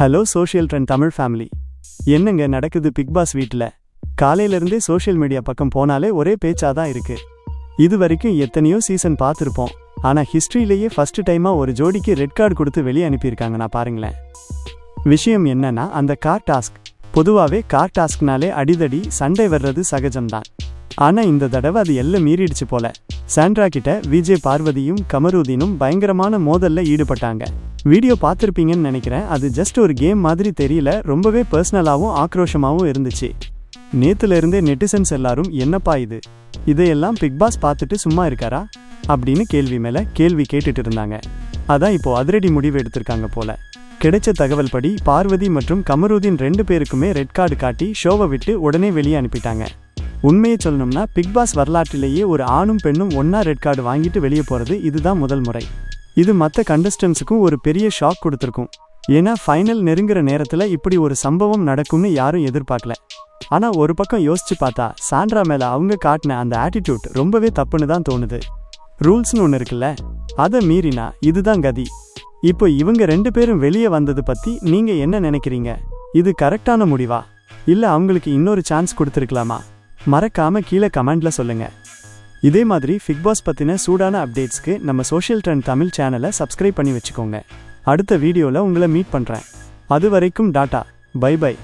Hello social trend Tamil family என்னங்க நடக்குது big pass வீட்டில் காலையிலேருந்தே சோஷியல் மீடியா பக்கம் போனாலே ஒரே பேச்சாக தான் இருக்கு. இது வரைக்கும் எத்தனையோ சீசன் பார்த்துருப்போம். ஆனால் ஹிஸ்ட்ரியிலேயே ஃபர்ஸ்ட் டைமாக ஒரு ஜோடிக்கு ரெட் கார்டு கொடுத்து வெளியே அனுப்பியிருக்காங்க நான் பாருங்களேன். விஷயம் என்னன்னா அந்த கார் டாஸ்க் பொதுவாகவே கார் டாஸ்க்னாலே அடிதடி சண்டை வர்றது சகஜம்தான். ஆனா இந்த தடவை அது எல்லாம் மீறிடுச்சு போல. சாண்ட்ரா கிட்ட விஜய் பார்வதியும் கமருதீனும் பயங்கரமான மோதல்ல ஈடுபட்டாங்க. வீடியோ பார்த்துருப்பீங்கன்னு நினைக்கிறேன். அது ஜஸ்ட் ஒரு கேம் மாதிரி தெரியல. ரொம்பவே பர்சனலாகவும் ஆக்ரோஷமாகவும் இருந்துச்சு. நேத்துல இருந்தே நெட்டிசன்ஸ் எல்லாரும் என்னப்பா இது? இதையெல்லாம் பிக் பாஸ் பார்த்துட்டு சும்மா இருக்காரா? அப்படின்னு கேள்வி மேல கேள்வி கேட்டுட்டு இருந்தாங்க. அதான் இப்போ அதிரடி முடிவு எடுத்திருக்காங்க போல. கிடைச்ச தகவல் படி பார்வதி மற்றும் கமருதீன் ரெண்டு பேருக்குமே ரெட் கார்டு காட்டி ஷோவை விட்டு உடனே வெளியே அனுப்பிட்டாங்க. உண்மையை சொல்லணும்னா பிக் பாஸ் வரலாற்றிலேயே ஒரு ஆணும் பெண்ணும் ஒன்றா ரெட் கார்டு வாங்கிட்டு வெளியே போகிறது இதுதான் முதல் முறை. இது மற்ற கண்டஸ்டன்ஸுக்கும் ஒரு பெரிய ஷாக் கொடுத்துருக்கும். ஏன்னா ஃபைனல் நெருங்குற நேரத்தில் இப்படி ஒரு சம்பவம் நடக்கும்னு யாரும் எதிர்பார்க்கல. ஆனால் ஒரு பக்கம் யோசிச்சு பார்த்தா சாண்ட்ரா மேலே அவங்க காட்டின அந்த ஆட்டிடியூட் ரொம்பவே தப்புன்னு தான் தோணுது. ரூல்ஸ்னு ஒன்று இருக்குல்ல? அதை மீறினா இதுதான் கதி. இப்போ இவங்க ரெண்டு பேரும் வெளியே வந்தது பற்றி நீங்கள் என்ன நினைக்கிறீங்க? இது கரெக்டான முடிவா? இல்லை அவங்களுக்கு இன்னொரு சான்ஸ் கொடுத்துருக்கலாமா? மறக்காம கீழே கமெண்ட்ல சொல்லுங்க. இதே மாதிரி ஃபிக் பாஸ் பற்றின சூடான அப்டேட்ஸ்க்கு நம்ம சோஷியல் ட்ரெண்ட் தமிழ் சேனலை சப்ஸ்கிரைப் பண்ணி வச்சுக்கோங்க. அடுத்த வீடியோவில் உங்களை மீட் பண்ணுறேன் அது வரைக்கும் டாட்டா. By by.